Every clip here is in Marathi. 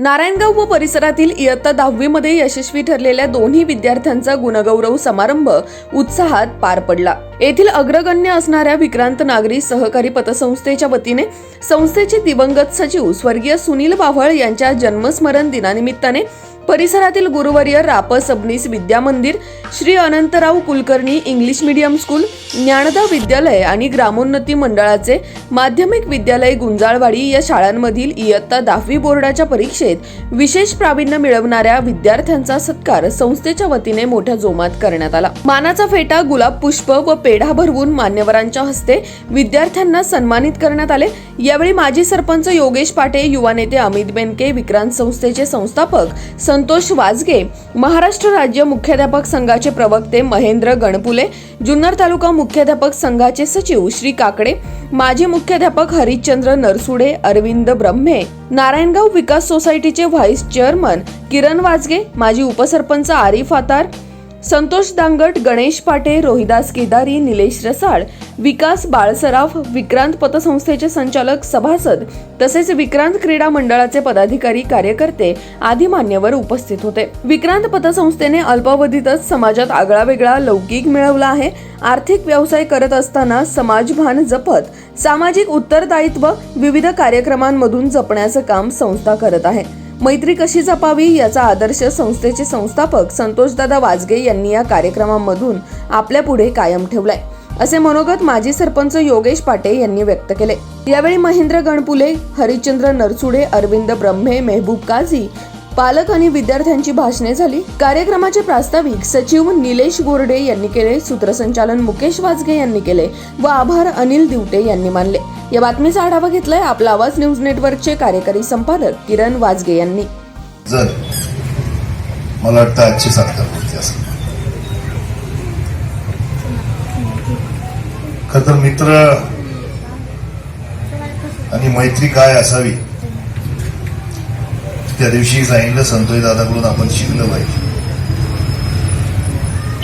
नारायणगाव व परिसरातील इयत्ता दहावीमध्ये यशस्वी ठरलेल्या दोन्ही विद्यार्थ्यांचा गुणगौरव समारंभ उत्साहात पार पडला. येथील अग्रगण्य असणाऱ्या विक्रांत नागरी सहकारी पतसंस्थेच्या वतीने संस्थेचे दिवंगत सचिव स्वर्गीय सुनील बाव्हळ यांच्या जन्मस्मरण दिनानिमित्ताने परिसरातील गुरुवर्य राप Sabnis Vidya Mandir Shri Anantrao Kulkarni English medium school Dnyanada Vidyalaya आणि ग्रामोन्नती मंडळाचे माध्यमिक विद्यालय गुंजाळवाडी या शाळांमधील इयत्ता दहावी बोर्डाच्या परीक्षेत विशेष प्रावीण्य मिळवणाऱ्या विद्यार्थ्यांचा सत्कार संस्थेच्या वतीने मोठ्या जोमात करण्यात आला. मानाचा फेटा गुलाब पुष्प व पेढा भरवून मान्यवरांच्या हस्ते विद्यार्थ्यांना सन्मानित करण्यात आले. यावेळी माजी सरपंच योगेश पाटे युवा नेते अमित बेनके विक्रांत संस्थेचे संस्थापक संतोष वाजगे महाराष्ट्र राज्य मुख्याध्यापक संघाचे प्रवक्ते महेंद्र गणपुले जुन्नर तालुका मुख्याध्यापक संघाचे सचिव श्री काकडे माजी मुख्याध्यापक हरिश्चंद्र नरसुडे अरविंद ब्रह्मे नारायणगाव विकास सोसायटीचे व्हाईस चेअरमन किरण वाजगे माजी उपसरपंच आरिफ आतार संतोष दांगट गणेश पाटे रोहिदास केदारी निलेश रसाळ विकास बाळसराफ विक्रांत पतसंस्थेचे संचालक सभासद तसेच विक्रांत क्रीडा मंडळाचे पदाधिकारी कार्यकर्ते आदी मान्यवर उपस्थित होते. विक्रांत पतसंस्थेने अल्पावधीतच समाजात आगळा वेगळा लौकिक मिळवला आहे. आर्थिक व्यवसाय करत असताना समाजभान जपत सामाजिक उत्तरदायित्व विविध कार्यक्रमांमधून जपण्याचं काम संस्था करत आहे. मैत्री कशी जपावी याचा आदर्श संस्थेचे संस्थापक संतोषदादा वाजगे यांनी या कार्यक्रमांमधून आपल्या पुढे कायम ठेवलाय असे मनोगत माजी सरपंच योगेश पाटे यांनी व्यक्त केले. यावेळी महेंद्र गणपुले हरिश्चंद्र नरसुडे अरविंद ब्रह्मे मेहबूब काझी पालक आणि विद्यार्थ्यांची भाषणे झाली. कार्यक्रमाचे प्रास्ताविक सचिव निलेश गोरडे यांनी केले सूत्रसंचालन मुकेश वाजगे यांनी केले व आभार अनिल दिवटे यांनी मानले. या बातमीचा आढावा घेतलाय आपला आवाज न्यूज नेटवर्कचे कार्यकारी संपादक किरण वाजगे यांनी. जर मला वाटतं आजची साखर होती असं खर तर मित्र आणि मैत्री काय असावी? त्या दिवशी सांगितलं संतोष दादाकडून आपण शिकलं पाहिजे.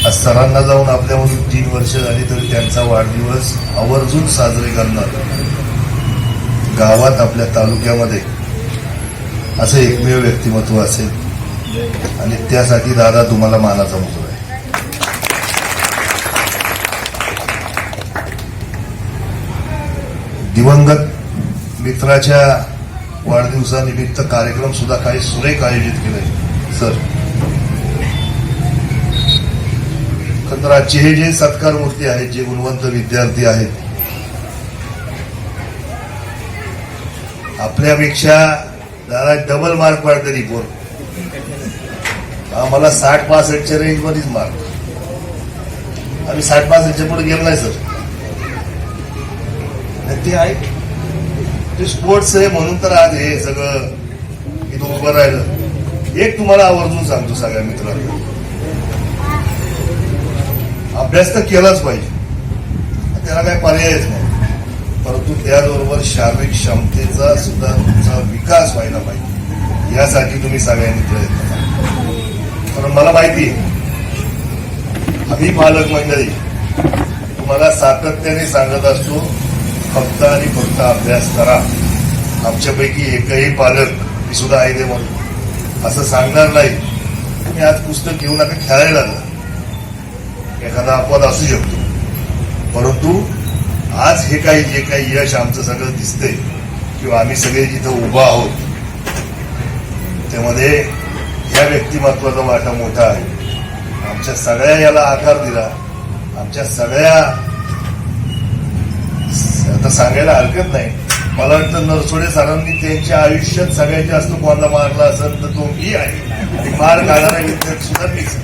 आज सरांना जाऊन आपल्यामधून तीन वर्ष झाली तरी त्यांचा वाढदिवस आवर्जून साजरे करणार. गावात आपल्या तालुक्यामध्ये असं एकमेव व्यक्तिमत्व असेल. आणि त्यासाठी दादा तुम्हाला मानाचा मुजरा आहे. दिवंगत मित्राच्या वाढदिवसानिमित्त कार्यक्रम सुद्धा काही सुरेख आयोजित केले सर तर आजचे हे जे सत्कार मूर्ती आहेत जे गुणवंत विद्यार्थी आहेत आपल्यापेक्षा जरा डबल मार्क पडते रिपोर्ट आम्हाला साठ पासष्टच्या रेंज मध्येच मार्क आम्ही साठ पासष्टच्या पुढे गेलो नाही सर ते आहे ते स्पोर्ट्स आहे म्हणून तर आज हे सगळं इथं उभं राहिलं. एक तुम्हाला आवर्जून सांगतो सगळ्या मित्रांना. अभ्यास तर केलाच पाहिजे. त्याला काही पर्यायच नाही परंतु त्याचबरोबर शारीरिक क्षमतेचा सुद्धा तुमचा विकास व्हायला पाहिजे. यासाठी तुम्ही सगळ्यांनी प्रयत्न करा. कारण मला माहिती आहे आम्ही पालक मंडळी तुम्हाला सातत्याने सांगत असतो फक्त आणि फक्त अभ्यास करा. आमच्यापैकी एकही पालक मी सुद्धा आहे ते म्हणून. असं सांगणार नाही. तुम्ही आज पुस्तक घेऊन आता खेळायला जा एखादा अपवाद असू शकतो. परंतु आज हे काही जे काही यश आमचं सगळं दिसतंय किंवा आम्ही सगळे जिथं उभा आहोत त्यामध्ये या व्यक्तिमत्वाचा वाटा मोठा आहे. आमच्या सगळ्या याला आकार दिला. आमच्या सगळ्या आता सांगायला हरकत नाही. मला वाटतं नरसोडे सरांनी त्यांच्या आयुष्यात सगळ्यात जास्त कोणाला मारला असेल तर तो मी आहे. आणि मार खाणारा विद्यार्थी सुद्धा मीच